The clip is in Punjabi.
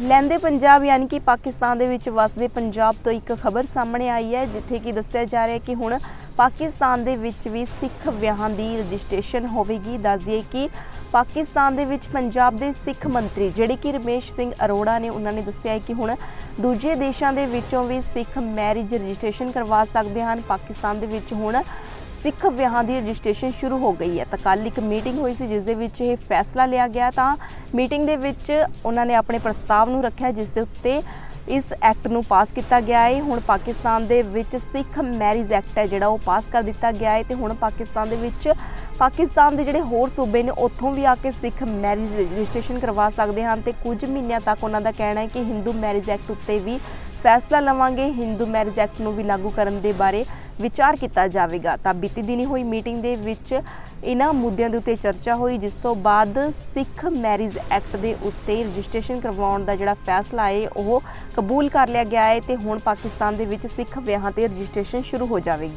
ਲੈਂਦੇ ਪੰਜਾਬ ਯਾਨੀ ਕਿ ਪਾਕਿਸਤਾਨ ਦੇ ਵਿੱਚ ਵਸਦੇ ਪੰਜਾਬ ਤੋਂ ਇੱਕ ਖਬਰ ਸਾਹਮਣੇ ਆਈ ਹੈ, ਜਿੱਥੇ ਕਿ ਦੱਸਿਆ ਜਾ ਰਿਹਾ ਹੈ ਕਿ ਹੁਣ ਪਾਕਿਸਤਾਨ ਦੇ ਵਿੱਚ ਵੀ ਸਿੱਖ ਵਿਆਹਾਂ ਦੀ ਰਜਿਸਟ੍ਰੇਸ਼ਨ ਹੋਵੇਗੀ। ਦੱਸ ਦਈਏ ਕਿ ਪਾਕਿਸਤਾਨ ਦੇ ਵਿੱਚ ਪੰਜਾਬ ਦੇ ਸਿੱਖ ਮੰਤਰੀ ਜਿਹੜੇ ਕਿ ਰਮੇਸ਼ ਸਿੰਘ ਅਰੋੜਾ ਨੇ, ਉਹਨਾਂ ਨੇ ਦੱਸਿਆ ਹੈ ਕਿ ਹੁਣ ਦੂਜੇ ਦੇਸ਼ਾਂ ਦੇ ਵਿੱਚੋਂ ਵੀ ਸਿੱਖ ਮੈਰਿਜ ਰਜਿਸਟ੍ਰੇਸ਼ਨ ਕਰਵਾ ਸਕਦੇ ਹਨ। ਪਾਕਿਸਤਾਨ ਦੇ ਵਿੱਚ ਹੁਣ ਸਿੱਖ ਵਿਆਹਾਂ ਦੀ ਰਜਿਸਟ੍ਰੇਸ਼ਨ ਸ਼ੁਰੂ ਹੋ ਗਈ ਹੈ। ਤਾਂ ਕੱਲ ਇੱਕ ਮੀਟਿੰਗ ਹੋਈ ਸੀ, ਜਿਸ ਦੇ ਵਿੱਚ ਇਹ ਫੈਸਲਾ ਲਿਆ ਗਿਆ। ਤਾਂ ਮੀਟਿੰਗ ਦੇ ਵਿੱਚ ਉਹਨਾਂ ਨੇ ਆਪਣੇ ਪ੍ਰਸਤਾਵ ਨੂੰ ਰੱਖਿਆ, ਜਿਸ ਦੇ ਉੱਤੇ ਇਸ ਐਕਟ ਨੂੰ ਪਾਸ ਕੀਤਾ ਗਿਆ ਹੈ। ਹੁਣ ਪਾਕਿਸਤਾਨ ਦੇ ਵਿੱਚ ਸਿੱਖ ਮੈਰਿਜ ਐਕਟ ਹੈ ਜਿਹੜਾ ਉਹ ਪਾਸ ਕਰ ਦਿੱਤਾ ਗਿਆ ਹੈ ਤੇ ਹੁਣ ਪਾਕਿਸਤਾਨ ਦੇ ਵਿੱਚ ਪਾਕਿਸਤਾਨ ਦੇ ਜਿਹੜੇ ਹੋਰ ਸੂਬੇ ਨੇ, ਉੱਥੋਂ ਵੀ ਆ ਕੇ ਸਿੱਖ ਮੈਰਿਜ ਰਜਿਸਟ੍ਰੇਸ਼ਨ ਕਰਵਾ ਸਕਦੇ ਹਨ ਤੇ ਕੁਝ ਮਹੀਨਿਆਂ ਤੱਕ ਉਹਨਾਂ ਦਾ ਕਹਿਣਾ ਹੈ ਕਿ ਹਿੰਦੂ ਮੈਰਿਜ ਐਕਟ ਉੱਤੇ ਵੀ ਫੈਸਲਾ ਲਵਾਂਗੇ। ਹਿੰਦੂ ਮੈਰਿਜ ਐਕਟ ਨੂੰ ਵੀ ਲਾਗੂ ਕਰਨ ਦੇ ਬਾਰੇ ਵਿਚਾਰ ਕੀਤਾ ਜਾਵੇਗਾ। ਤਾਂ ਬੀਤੀ ਦਿਨੀ ਹੋਈ ਮੀਟਿੰਗ ਦੇ ਵਿੱਚ ਇਹਨਾਂ ਮੁੱਦਿਆਂ ਦੇ ਉੱਤੇ ਚਰਚਾ ਹੋਈ, ਜਿਸ ਤੋਂ ਬਾਅਦ ਸਿੱਖ ਮੈਰਿਜ ਐਕਟ ਦੇ ਉੱਤੇ ਰਜਿਸਟ੍ਰੇਸ਼ਨ ਕਰਵਾਉਣ ਦਾ ਜਿਹੜਾ ਫੈਸਲਾ ਹੈ, ਉਹ ਕਬੂਲ ਕਰ ਲਿਆ ਗਿਆ ਹੈ ਤੇ ਹੁਣ ਪਾਕਿਸਤਾਨ ਦੇ ਵਿੱਚ ਸਿੱਖ ਵਿਆਹਾਂ ਤੇ ਰਜਿਸਟ੍ਰੇਸ਼ਨ ਸ਼ੁਰੂ ਹੋ ਜਾਵੇਗੀ।